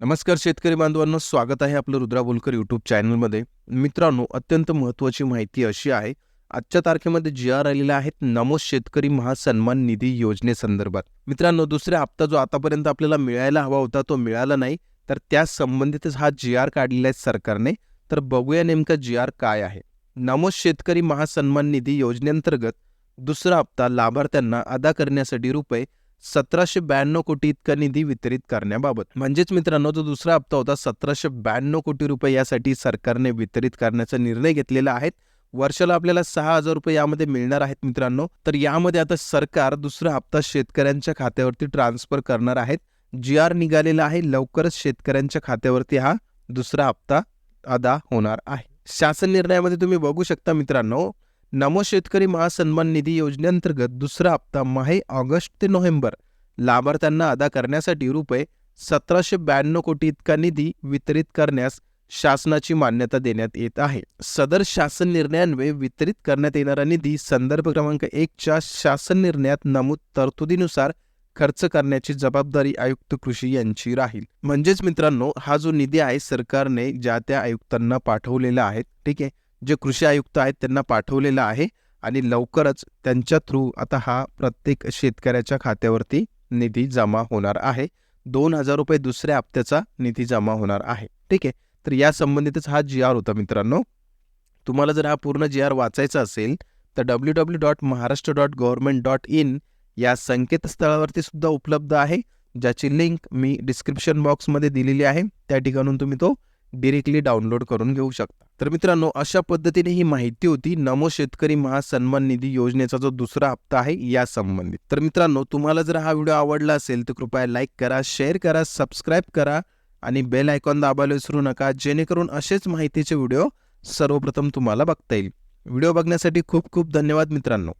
नमस्कार शेतकरी बांधवांनो स्वागत आहे आपलं रुद्रा बोलकर यूट्यूब चॅनलमध्ये. मित्रांनो अत्यंत महत्त्वाची माहिती अशी आहे आजच्या तारखेमध्ये जी आर आलेला आहेत नमो शेतकरी महासन्मान निधी योजनेसंदर्भात. मित्रांनो दुसरा हप्ता जो आतापर्यंत आपल्याला मिळायला हवा होता तो मिळाला नाही तर त्या संबंधितच हा जी आर काढलेला आहे सरकारने. तर बघूया नेमका जी आर काय आहे. नमो शेतकरी महासन्मान निधी योजनेअंतर्गत दुसरा हप्ता लाभार्थ्यांना अदा करण्यासाठी रुपये सतराशे ब्याण्णव कोटी इतका निधी वितरित करण्याबाबत. म्हणजेच मित्रांनो जो दुसरा हप्ता होता सतराशे ब्याण्णव कोटी रुपये यासाठी सरकारने वितरित करण्याचा निर्णय घेतलेला आहे. वर्षाला आपल्याला सहा हजार रुपये यामध्ये मिळणार आहेत मित्रांनो. तर यामध्ये आता सरकार दुसरा हप्ता शेतकऱ्यांच्या खात्यावरती ट्रान्सफर करणार आहेत जी आर निघालेला आहे. लवकरच शेतकऱ्यांच्या खात्यावरती हा दुसरा हप्ता अदा होणार आहे. शासन निर्णयामध्ये तुम्ही बघू शकता मित्रांनो नमो शेतकरी महासन्मान निधी योजनेअंतर्गत दुसरा हप्ता माहे ऑगस्ट ते नोव्हेंबर. लाभार्थ्यांना अदा करण्यासाठी रुपये सतराशे ब्याण्णव कोटी इतका निधी वितरित करण्यास शासनाची मान्यता देण्यात येत आहे. सदर शासन निर्णयान्वये वितरित करण्यात येणारा निधी संदर्भ क्रमांक एकच्या शासन निर्णयात नमूद तरतुदीनुसार खर्च करण्याची जबाबदारी आयुक्त कृषी यांची राहील. म्हणजेच मित्रांनो हा जो निधी आहे सरकारने ज्या त्या आयुक्तांना पाठवलेला आहे ठीक आहे? जे कृषी आयुक्त आहेत त्यांना पाठवलेलं आहे आणि लवकरच त्यांच्या थ्रू आता हा प्रत्येक शेतकऱ्याच्या खात्यावरती निधी जमा होणार आहे. दोन हजार रुपये दुसऱ्या हप्त्याचा निधी जमा होणार आहे. ठीक आहे? तर या संबंधितच हा जी आर होता मित्रांनो. तुम्हाला जर हा पूर्ण जी आर वाचायचा असेल तर W W dot Maharashtra dot government dot in या संकेतस्थळावरती सुद्धा उपलब्ध आहे. ज्याची लिंक मी डिस्क्रिप्शन बॉक्समध्ये दिलेली आहे. त्या ठिकाणून तुम्ही तो डिरेक्टली डाउनलोड करून घेऊ शकता. तर मित्रांनो अशा पद्धतीने ही माहिती होती नमो शेतकरी महासन्मान निधी योजनेचा जो दुसरा हप्ता आहे या संबंधित. तर मित्रांनो तुम्हाला जर हा व्हिडिओ आवडला असेल तर कृपया लाईक करा शेअर करा सबस्क्राईब करा आणि बेल आयकॉन दाबायला विसरू नका जेणेकरून असेच माहितीचे व्हिडिओ सर्वप्रथम तुम्हाला बघता येईल. व्हिडिओ बघण्यासाठी खूप खूप धन्यवाद मित्रांनो.